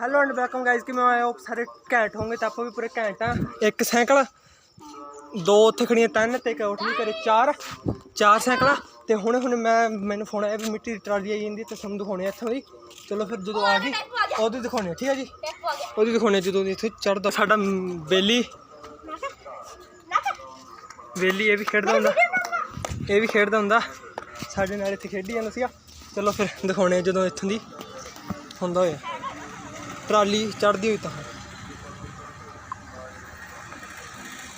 Hello and welcome guys ਕਿ ਮੈਂ ਆਇਆ ਹੋ? ਸਾਰੇ ਘੈਂਟ ਹੋਣਗੇ ਤਾਂ ਆਪਾਂ ਵੀ ਪੂਰੇ ਘੈਂਟ ਆ। ਇੱਕ ਸਾਈਕਲ ਦੋ ਉੱਥੇ ਖੜੀਆਂ ਤਿੰਨ ਤੇ ਇੱਕ ਉੱਠੀ ਕਰੇ ਚਾਰ ਚਾਰ ਸਾਈਕਲਾਂ। ਤੇ ਹੁਣੇ ਹੁਣੇ ਮੈਂ ਮੈਨੂੰ ਫੋਨ ਆਇਆ ਵੀ ਮਿੱਟੀ ਦੀ ਟਰਾਲੀ ਆਈ ਜਾਂਦੀ ਤੇ ਤੁਹਾਨੂੰ ਦਿਖਾਉਣੇ ਆ ਇੱਥੋਂ ਦੀ। ਚਲੋ ਫਿਰ ਜਦੋਂ ਆ ਗਈ ਉਹਦੀ ਦਿਖਾਉਣੇ ਆ, ਠੀਕ ਹੈ ਜੀ? ਉਹਦੀ ਦਿਖਾਉਣੇ ਆ ਜਦੋਂ ਦੀ ਇੱਥੇ ਚੜਦਾ ਸਾਡਾ ਮ, ਬੇਲੀ। ਬੇਲੀ ਇਹ ਵੀ ਖੇਡਦਾ ਹੁੰਦਾ। ਇਹ ਵੀ ਖੇਡਦਾ ਹੁੰਦਾ। ਸਾਡੇ ਨਾਲ ਇੱਥੇ ਖੇਡੀ ਜਾਂਦਾ ਸੀਗਾ। ਚਲੋ ਫਿਰ ਦਿਖਾਉਣੇ ਆ ਜਦੋਂ ਇੱਥੋਂ ਦੀ। ਹੁੰਦਾ ਹੋਇਆ। ਟਰਾਲੀ ਚੜਦੀ ਹੋਈ ਤਾਂ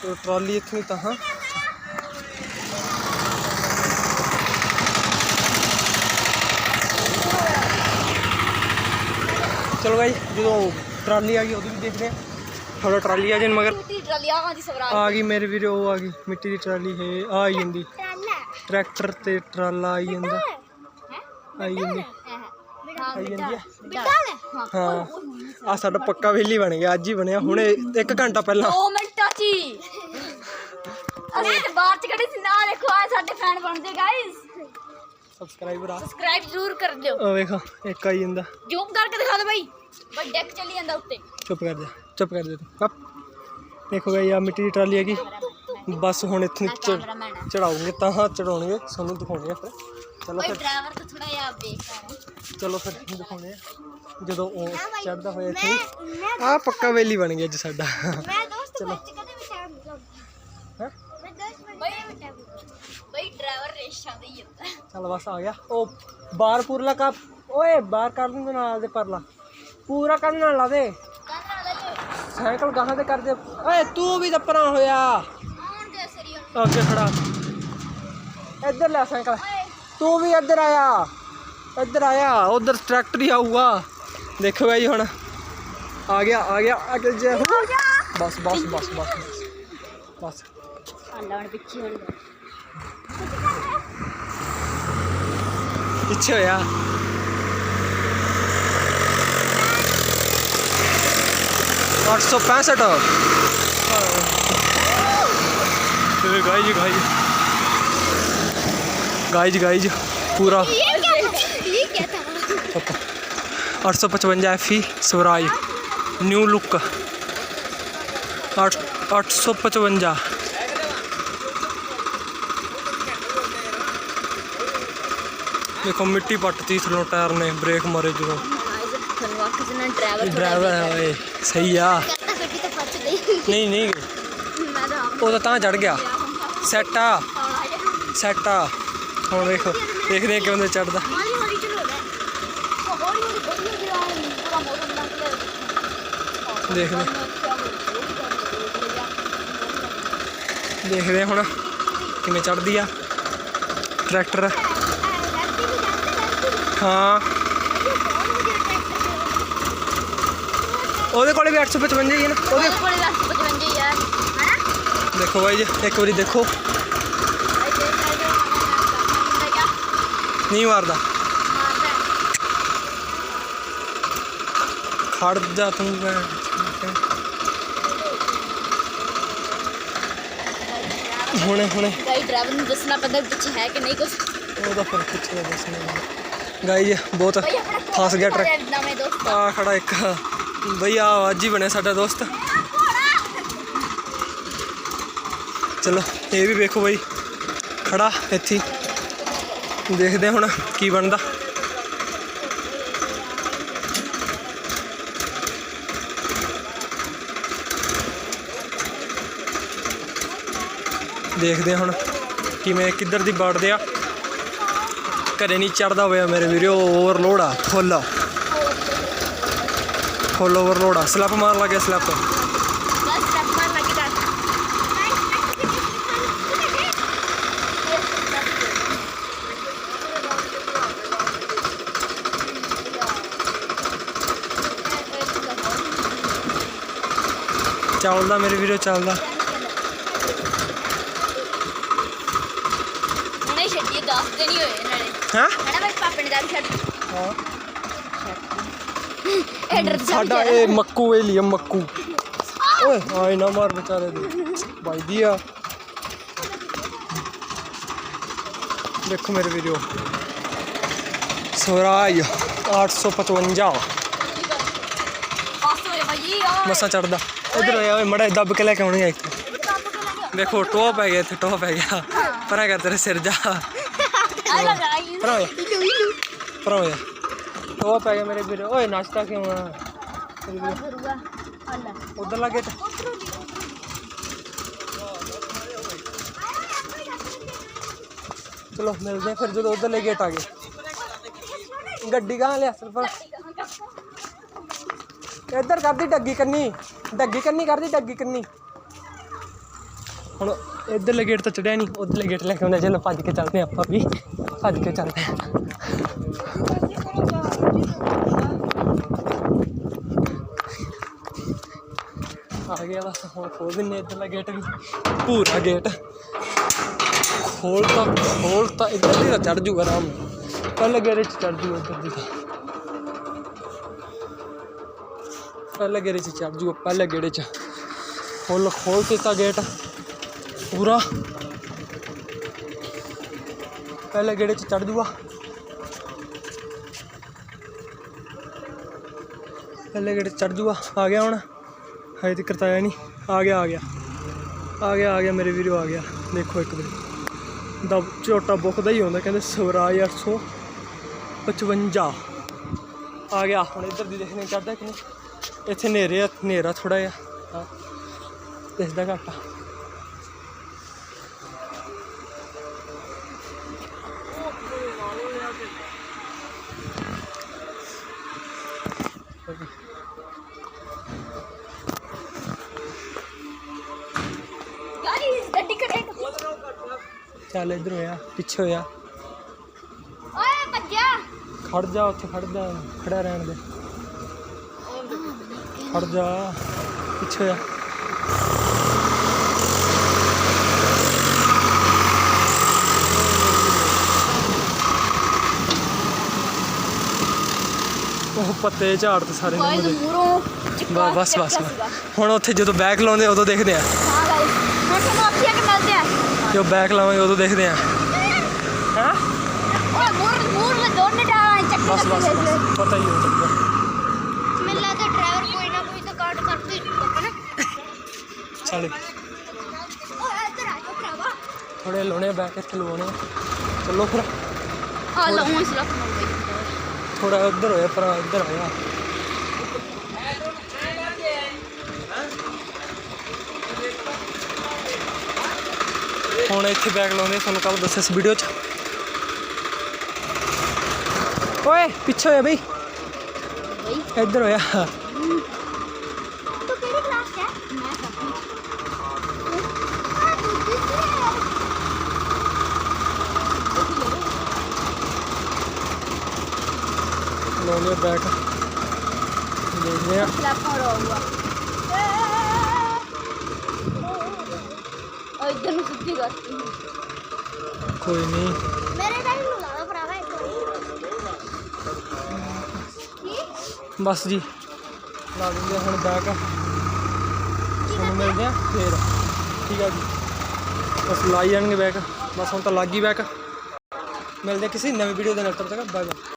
ਤੋ ਟਰਾਲੀ ਇੱਥੋਂ ਹੀ ਤਾਂ ਚਲੋ ਭਾਈ ਜਦੋਂ ਟਰਾਲੀ ਆ ਗਈ ਉਹਦੀ ਵੀ ਦੇਖਦੇ ਆ ਥੋੜਾ ਟਰਾਲੀ ਆ ਜਾਣ ਮਗਰ ਸਵਰਾਜ ਆ ਗਈ ਮੇਰੇ ਵੀਰੋ ਉਹ ਆ ਗਈ। ਮਿੱਟੀ ਦੀ ਟਰਾਲੀ ਹੈ ਆ ਆਈ ਜਾਂਦੀ। ਟਰੈਕਟਰ ਤੇ ਟਰਾਲਾ ਆਈ ਜਾਂਦਾ। ਆਈ ਜਾਂਦੀ। ਆਈ ਜਾਂਦੀ ਹਾਂ। ਆ ਸਾਡਾ ਪੱਕਾ ਵੇਲੀ ਬਣ ਗਿਆ ਅੱਜ ਹੀ ਬਣਿਆ ਹੁਣੇ 1 ਘੰਟਾ ਪਹਿਲਾਂ। 2 ਮਿੰਟਾਂ ਚ ਹੀ ਅਸੀਂ ਤੇ ਚ ਖੜੇ ਸੀ ਨਾ ਦੇਖੋ ਆ ਸਾਡੇ ਫੈਨ ਬਣਦੇ ਗਾਇਸ ਸਬਸਕ੍ਰਾਈਬਰ ਆ। ਸਬਸਕ੍ਰਾਈਬ ਜ਼ਰੂਰ ਕਰ ਦਿਓ। ਆ ਵੇਖੋ ਇੱਕ ਆਈ ਜਾਂਦਾ। ਜ਼ੂਮ ਕਰਕੇ ਦਿਖਾ ਦਿਓ ਬਾਈ। ਬਈ ਡੈਕ ਚੱਲੀ ਜਾਂਦਾ ਉੱਤੇ। ਚੁੱਪ ਕਰ ਜਾ ਚੁੱਪ ਕਰ ਜਾ ਤੂੰ। ਕੱਪ ਦੇਖੋ ਗਾਈ ਆ ਮਿੱਟੀ ਦੀ ਟਰਾਲੀ ਹੈਗੀ। ਬਸ ਹੁਣ ਇੱਥੋਂ ਚੜਾਉਂਗੇ ਤਾਂ ਚੜਾਉਣਗੇ ਤੁਹਾਨੂੰ ਦਿਖਾਉਣੇ ਆ ਫਿਰ। ਚਲੋ ਫਿਰ। ਡਰਾਈਵਰ ਤਾਂ ਥੋੜਾ ਜਿਹਾ ਬੇਕਾਰ ਚਲੋ ਫਿਰ ਦਿਖਾਉਣੇ ਆ ਜਦੋਂ ਉਹ ਚੜਦਾ ਹੋਇਆ ਇੱਥੇ। ਆ ਪੱਕਾ ਵੇਲੀ ਬਣ ਗਿਆ ਅੱਜ ਸਾਡਾ। ਮੈਂ ਦੋਸਤ ਚਲੋ। ਬੱਚ ਕਦੇ ਵੀ ਟਾਈਮ ਨਹੀਂ ਹੈਂ? ਮੈਂ ਦੋਸਤ ਬਈ ਬਈ ਡਰਾਈਵਰ ਰੇਸ਼ਾਂ ਦੇ ਹੀ ਹੁੰਦਾ। ਚੱਲ ਬਸ ਆ ਗਿਆ। ਉਹ ਬਾਹਰ ਪੂਰਲਾ ਕਾ ਓਏ ਬਾਹਰ ਕਰ ਦਿੰਦੇ ਨਾਲ ਦੇ ਪਰਲਾ। ਪੂਰਾ ਕਰਨ ਨਾਲ ਲਾ ਦੇ। ਸਾਈਕਲ ਗਾਹਾਂ ਤੇ ਕਰ ਦੇ। ਓਏ ਤੂੰ ਵੀ ਤਾਂ ਪਰਾਂ ਹੋਇਆ। ਆਉਣ ਦੇ ਸਰੀ ਅੱਗੇ ਖੜਾ। ਇੱਧਰ ਲੈ ਸਾਈਕਲ। ਤੂੰ ਵੀ ਇੱਧਰ ਆਇਆ। ਇੱਧਰ ਆਇਆ। ਉਧਰ ਟਰੈਕਟਰ ਹੀ ਆਊਗਾ। ਦੇਖੋ ਭਾਈ ਹੁਣ। ਆ ਗਿਆ ਆ ਗਿਆ। ਅੱਗੇ ਜੇ ਬਸ ਬਸ ਬਸ ਬਸ ਬਸ। ਹੁਣ ਪਿੱਛੇ ਹੁਣ ਪਿੱਛੇ ਹੋਇਆ। ਅੱਠ ਸੌ ਪੈਂਸਠ। ਗਾਈਜ ਗਾਈਜ ਗਾਈਜ ਗਾਈਜ ਪੂਰਾ ये क्या था ये क्या था ਅੱਠ ਸੌ ਪਚਵੰਜਾ F E Swaraj new look ਅੱਠ ਅੱਠ ਸੌ ਪਚਵੰਜਾ ਦੇਖੋ ਮਿੱਟੀ ਪੱਟਤੀ ਥਲੋਂ ਟਾਇਰ ਨੇ ਬ੍ਰੇਕ ਮਾਰੇ ਜਦੋਂ ਤੁਹਾਨੂੰ ਆਖ ਜਨਾ ਡਰਾਈਵਰ ਡਰਾਈਵਰ ਹੈ ਓਏ ਸਹੀ ਆ कहता ਗੱਡੀ ਤਾਂ ਪੱਚ ਗਈ ਨਹੀਂ ਨਹੀਂ ਮੈਂ ਤਾਂ ਉਹ ਤਾਂ ਤਾਂ ਚੜ ਗਿਆ ਸੈੱਟ ਆ ਸੈੱਟ ਆ ਹੁਣ ਵੇਖੋ ਦੇਖਦੇ ਆ ਕਿਵੇਂ ਚੜਦਾ। ਹੌਲੀ ਹੌਲੀ ਚਲੋ ਲੈ। ਹੌਲੀ ਹੌਲੀ ਬੜੀ ਹੌਲੀ ਪੂਰਾ ਮੋਟਰ ਬਣਾ ਕੇ ਦੇਖਦੇ ਦੇਖਦੇ ਹੁਣ ਕਿਵੇਂ ਚੜਦੀ ਆ ਟਰੈਕਟਰ। ਹਾਂ। ਉਹਦੇ ਕੋਲੇ ਵੀ 855 ਹੀ ਹੈ ਨਾ। ਉਹਦੇ ਕੋਲੇ ਬਸ 55 ਯਾਰ ਹਨਾ? ਦੇਖੋ ਬਾਈ ਜੀ ਇੱਕ ਵਾਰੀ ਦੇਖੋ। ਨਹੀਂ ਮਾਰਦਾ। ਖੜ ਜਾ ਤੂੰ ਭੈਣ। ਹੁਣੇ ਹੁਣੇ। ਗਾਈ ਡਰਾਈਵਰ ਨੂੰ ਦੱਸਣਾ ਪੈਂਦਾ ਵੀ ਪਿੱਛੇ ਹੈ ਕਿ ਨਹੀਂ ਕੁਝ ਉਹਦਾ ਫਿਰ ਪਿੱਛੇ ਦਾ ਦੱਸਣਾ ਗਾਈ ਬਹੁਤ ਫਸ ਗਿਆ ਟਰੈਕ। ਆ ਖੜਾ ਇੱਕ। ਬਈ ਆ ਅੱਜ ਹੀ ਬਣਿਆ ਸਾਡਾ ਦੋਸਤ। ਚਲੋ ਇਹ ਵੀ ਵੇਖੋ ਬਈ। ਖੜਾ ਇੱਥੇ। ਦੇਖਦੇ ਹੁਣ ਕੀ ਬਣਦਾ। ਦੇਖਦੇ ਹਾਂ ਹੁਣ ਕਿਵੇਂ, ਕਿੱਧਰ ਦੀ ਵੜਦੇ ਆ। ਘਰੇ ਨਹੀਂ ਚੜਦਾ ਹੋਇਆ ਮੇਰੇ ਵੀਰੋ ਓਵਰਲੋਡ ਆ ਫੁੱਲ ਫੁੱਲ ਓਵਰਲੋਡ ਆ। ਸਲੈਪ ਮਾਰ ਲੱਗਿਆ ਸਲੈਪ ਬਸ ਸਟੈਪ ਮਾਰ ਲੱਗੀ ਕਰ ਚੱਲਦਾ ਮੇਰੇ ਵੀਰੋ ਚੱਲਦਾ। ਹੁਣੇ ਛੱਡੀ 10 ਦਿਨ ਹੀ ਹੋਏ ਇਹਨਾਂ ਨੇ ਹੈਂ? ਹਨਾ ਬਈ ਪਾਪੇ ਨੇ ਦਾਦੀ ਛੱਡ ਹਾਂ। ਇਹ ਡਰ ਸਾਡਾ ਇਹ ਮੱਕੂ ਇਹ ਲਈ ਮੱਕੂ। ਓਏ ਆਏ ਨਾ ਮਾਰ ਵਿਚਾਰੇ ਦੇ। ਵੱਜਦੀ ਆ। ਦੇਖੋ ਮੇਰੇ ਵੀਡੀਓ ਸਵਰਾਜ 855 ਜੀ ਆ ਮਸਾਂ ਚੜਦਾ ਇਧਰ ਹੋਇਆ ਓਏ ਮੜਾ ਦੱਬ ਕੇ ਲੈ ਕੇ ਆਉਣੀ ਆ ਇੱਕ। ਵੇਖੋ ਟੋਆ ਪੈ ਗਿਆ ਇੱਥੇ ਟੋਆ ਪੈ ਗਿਆ ਪਰਾਂ ਕਰ ਤੇਰੇ ਸਿਰ ਜਾ। ਪਰਾਂ ਹੋਇਆ। ਪਰਾਂ ਹੋਇਆ। ਟੋਆ ਪੈ ਗਿਆ ਮੇਰੇ ਵੀਰੇ। ਓਏ ਨਾਸ਼ਤਾ ਕਿਉਂ ਆ? ਉਧਰ ਲੱਗੇ ਤੇ। ਚਲੋ ਮਿਲਦੇ ਫਿਰ ਜਦੋਂ ਉਧਰ ਲੈ ਗੇਟ ਆ ਗਏ। ਗੱਡੀ ਕਹਾਂ ਲਿਆ? ਸਿਰਫ। ਇੱਧਰ ਕਰਦੀ ਡੱਗੀ ਕੰਨੀ। ਡੱਗੀ ਕੰਨੀ ਕਰਦੀ, ਡੱਗੀ ਕੰਨੀ। ਹੁਣ ਇੱਧਰਲੇ ਗੇਟ ਤਾਂ ਚੜਿਆ ਨਹੀਂ, ਉੱਧਰਲੇ ਗੇਟ ਲੈ ਕੇ ਆਉਂਦੇ ਚਲੋ ਭੱਜ ਕੇ ਚੱਲਦੇ ਹਾਂ ਆਪਾਂ ਵੀ। ਭੱਜ ਕੇ ਚੱਲਦੇ ਹਾਂ। ਆ ਗਿਆ ਬਸ, ਹੁਣ ਖੋਲ ਦਿੰਨੇ ਇੱਧਰਲਾ ਗੇਟ ਵੀ। ਪੂਰਾ ਗੇਟ ਖੋਲ ਤਾਂ ਖੋਲ ਤਾਂ ਇੱਧਰ ਦੀ ਤਾਂ ਚੜ ਜੂਗਾ ਆਰਾਮ ਨਾਲ। ਪਹਿਲੇ ਗੇੜੇ 'ਚ ਚੜ ਜੂਗਾ ਇੱਧਰ ਦੀ ਤਾਂ। ਪਹਿਲੇ ਗੇੜੇ 'ਚ ਚੜ ਜੂਗਾ ਪਹਿਲੇ ਗੇੜੇ 'ਚ। ਫੁੱਲ ਖੋਲ ਦਿੱਤਾ ਗੇਟ ਪੂਰਾ। ਪਹਿਲੇ ਗੇੜੇ 'ਚ ਚੜ ਜੂਗਾ। ਪਹਿਲੇ ਗੇੜੇ ਚੜ ਜੂਗਾ। ਆ ਗਿਆ ਹੁਣ। ਹਜੇ ਤੱਕ ਕਰਤਾਇਆ ਨਹੀਂ। ਆ ਗਿਆ ਆ ਗਿਆ। ਆ ਗਿਆ ਆ ਗਿਆ ਮੇਰੇ ਵੀਰੋ, ਆ ਗਿਆ। ਦੇਖੋ ਇੱਕ ਵਾਰੀ। ਦਾ ਝੋਟਾ ਬੁੱਕਦਾ ਹੀ ਹੁੰਦਾ ਕਹਿੰਦੇ ਸਵਰਾਜ 855 ਆ ਗਿਆ। ਹੁਣ ਇੱਧਰ ਦੀ ਦੇਖਣੇ ਚੜਦਾ ਕਿ ਨਹੀਂ। ਇੱਥੇ ਹਨੇਰੇ ਆ ਹਨੇਰਾ ਥੋੜਾ ਜਿਹਾ। ਦਿਸਦਾ ਘੱਟ। ਆ ਚੱਲ ਇੱਧਰ ਹੋਇਆ ਪਿੱਛੇ ਹੋਇਆ। ਓਏ ਭੱਜਿਆ। ਖੜ ਜਾ ਉੱਥੇ ਖੜ ਜਾ ਖੜਾ ਰਹਿਣ ਦੇ। ਖੜ ਜਾ ਪਿੱਛੇ ਹੋਇਆ ਉਹ ਪੱਤੇ ਝਾੜ ਤੇ ਸਾਰੇ ਨੇ ਮੂਰੋਂ ਬਸ ਬਸ ਬਸ ਹੁਣ ਉੱਥੇ ਜਦੋਂ ਬੈਕ ਲਾਉਂਦੇ ਆ, ਉਦੋਂ ਦੇਖਦੇ ਆ। ਹਾਂ ਗਾਈਸ ਹੁਣ ਤੁਹਾਨੂੰ ਆਪੀ ਆ ਕੇ ਮਿਲਦੇ ਆ। ਜਦੋਂ ਬੈਕ ਲਾਵਾਂਗੇ ਉਦੋਂ ਦੇਖਦੇ ਆ। ਹਾਂ? ਓਏ ਮੂਰ ਮੂਰ ਦੋਨੇ ਡਾਲਾਂ ਚੱਕ ਬਸ ਬਸ ਪਤਾ ਹੀ ਹੋ ਚੱਲਦਾ ਮੈਨੂੰ ਲੱਗਦਾ ਡਰਾਈਵਰ ਕੋਈ ਨਾ ਕੋਈ ਤਾਂ ਕਾਟ ਕਰਦੇ ਹੀ ਜੂਗਾ ਨਾ ਚੱਲ ਓਏ ਇੱਧਰ ਆ ਜਾ ਭਰਾਵਾ। ਥੋੜੇ ਲਾਉਣੇ ਬੈਕ ਇੱਥੇ ਲਵਾਉਣੇ ਆ। ਚੱਲੋ ਫਿਰ। ਆ ਲਾਉਂ ਇਸ ਲੱਖ ਨਾਲ ਥੋੜਾ ਉੱਧਰ ਹੋਇਆ ਪਰ ਇੱਧਰ ਹੋਇਆ ਹੁਣ ਇੱਥੇ ਬੈਗ ਲਾਉਂਦੇ ਤੁਹਾਨੂੰ ਕੱਲ ਦੱਸਿਆ ਸੀ ਵੀਡੀਓ 'ਚ। ਓਏ ਪਿੱਛੇ ਹੋਇਆ ਬਈ। ਬਈ। ਇੱਧਰ ਹੋਇਆ ਤੂੰ ਕਿਹੜੀ ਕਲਾਸ 'ਚ ਹੈ ਮੈਂ ਸਭ ਆ ਦੂਜੀ ਸੀ ਲਾਉਂਦੇ ਬੈਗ ਦੇਖਦੇ ਆ। ਲੱਖਾਂ ਰਹੂਗਾ ਓਏ ਇਧਰ ਨੂੰ ਸਿੱਧੀ ਕਰਤੀ ਕੋਈ ਨਹੀਂ ਮੇਰੇ ਨਾਲ ਨੂੰ ਲਾ ਦੋ ਭਰਾਵਾ ਇੱਕ ਵਾਰੀ। ਬਸ ਜੀ। ਲਾ ਦਿੰਦੇ ਹੁਣ ਬੈਗ ਹੁਣ ਮਿਲਦੇ ਆ ਫੇਰ। ਠੀਕ ਆ ਜੀ। ਬਸ ਲਾਈ ਜਾਣਗੇ ਬੈਗ ਬਸ ਹੁਣ ਤਾਂ ਲੱਗ ਗਈ ਬੈਗ ਮਿਲਦੇ ਕਿਸੇ ਨਵੀਂ ਵੀਡੀਓ ਦੇ ਨਾਲ ਤੱਕ ਬਾਏ ਬਾਏ